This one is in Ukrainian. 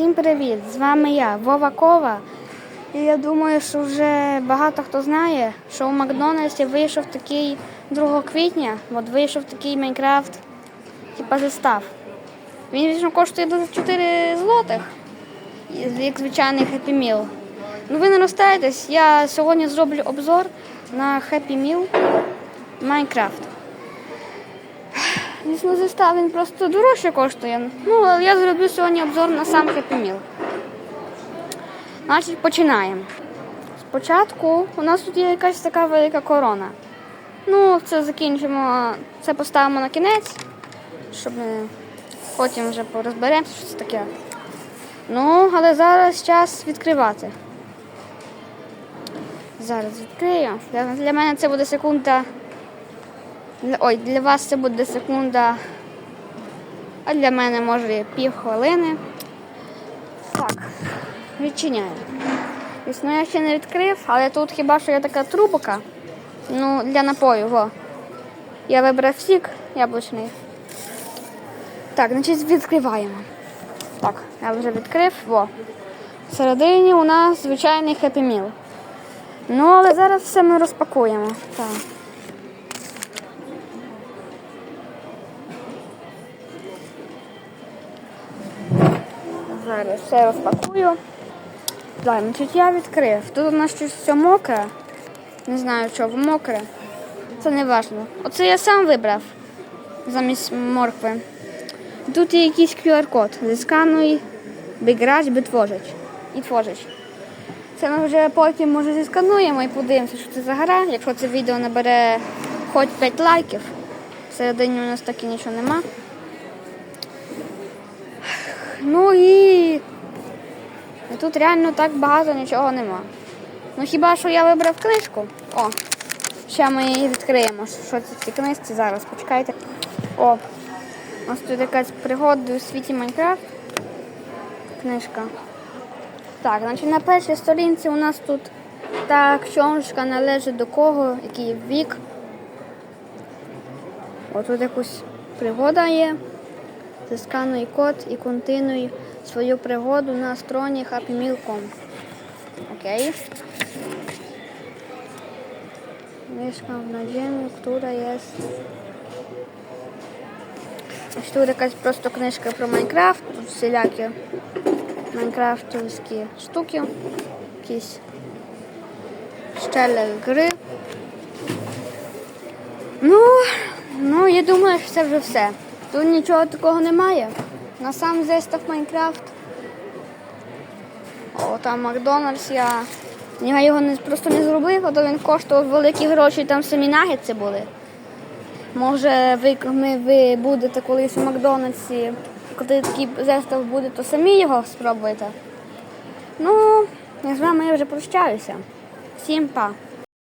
Всім привіт! З вами я, Вова Кова. І я думаю, що вже багато хто знає, що у Макдональдсі вийшов такий 2 квітня, от вийшов такий Майнкрафт, типа застав. Він звісно коштує 24 злотих, як звичайний Happy Meal. Ну ви не розстаєтесь, я сьогодні зроблю обзор на Happy Meal Майнкрафт. Звісно, застав він просто дорожче коштує. Ну, але я зроблю сьогодні обзор на сам Happy. Значить, починаємо. Спочатку у нас тут є якась така велика корона. Ну, це закінчимо, це поставимо на кінець, щоб ми потім вже порозберемося, що це таке. Ну, але зараз час відкривати. Зараз відкрию. Для мене це буде секунда. Ой, для вас це буде секунда. А для мене може пів хвилини. Так, відчиняю. Звісно, я ще не відкрив, але тут хіба що є така трубка. Ну, для напою, во. Я вибрав сік яблучний. Так, значить відкриваємо. Так, я вже відкрив. Во. Всередині у нас звичайний Happy Meal. Ну, але зараз все ми розпакуємо. Так. Зараз все розпакую. Так, значить я відкрив. Тут у нас щось все мокре. Не знаю, чого мокре. Це не важливо. Оце я сам вибрав замість моркви. Тут є якийсь QR-код. Зіскануй, біграч, bitворжич. І творжич. Це ми вже потім може зіскануємо і подивимося, що це за гра. Якщо це відео набере хоч 5 лайків. Всередині у нас таки нічого нема. Ну і тут реально так багато нічого нема. Ну хіба що я вибрав книжку? О, ще ми її відкриємо. Що це в цій книжці зараз? Почекайте. О, ось тут якась пригода у світі Майнкрафт. Книжка. Так, значить на першій сторінці у нас тут так, книжка належить до кого, який вік. О, тут якусь пригода є. Заскануй код і континуй свою пригоду на стороні happymeal.com. Окей. Mieszkam na ziemi, która jest. Ось тут якась просто книжка про Майнкрафт, всілякі майнкрафтовські штуки, якісь щеле гри. Ну, ну, я думаю, що це вже все. Тут нічого такого немає. На сам зестав Майнкрафт. О, там Макдональдс, я, я його не, просто не зробив, а то він коштував великі гроші, там самі нагетси були. Може, ви, ми, ви будете колись у Макдональдсі, коли такий зестав буде, то самі його спробуєте. Ну, я з вами я вже прощаюся. Всім па.